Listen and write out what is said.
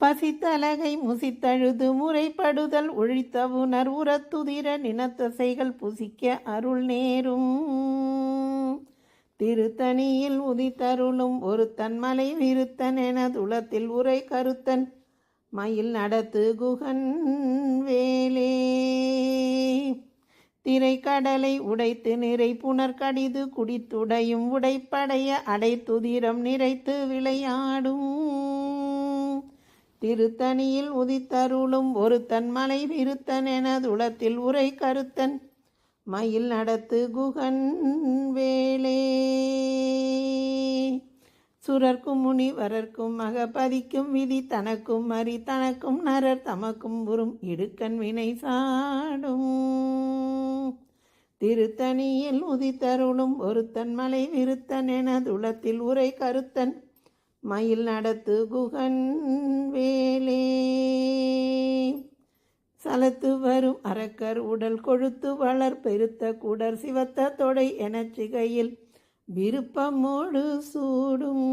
பசித்தலகை முசித்தழுது முறைப்படுதல் ஒழித்தவுணர் உரத்துதிர நினத்தசைகள் புசிக்க அருள் நேரும். திருத்தணியில் உதித்தருளும் ஒருத்தன் மலை விருத்தன் என துளத்தில் உரை கருத்தன். மயில் நடத்து குகன் வேலே. திரைக்கடலை உடைத்து நிறை புனர்கடிது குடித்துடையும் உடைப்படைய அடைத்துதிரம் நிறைத்து விளையாடும். திருத்தணியில் உதித்தருளும் ஒருத்தன் தன்மலை விருத்தன் எனதுளத்தில் உரை கருத்தன். மயில் நடத்து குகன் வேளே சுரர்க்கும் முனிவரர்க்கும் மகபதிக்கும் விதி தனக்கும் மறி தனக்கும் நரர் தமக்கும் உறும் இடுக்கண் வினை சாடும். திருத்தணியில் உதித்தருளும் ஒருத்தன் மலை விருத்தன் என துளத்தில் உரை கருத்தன். மயில் நடத்து குகன் வேலே. சலத்து வரும் அரக்கர் உடல் கொழுத்து வளர் பெருத்த குடர் சிவத்த தொடை எனச் சிகையில் விருப்பமோடு சூடும்.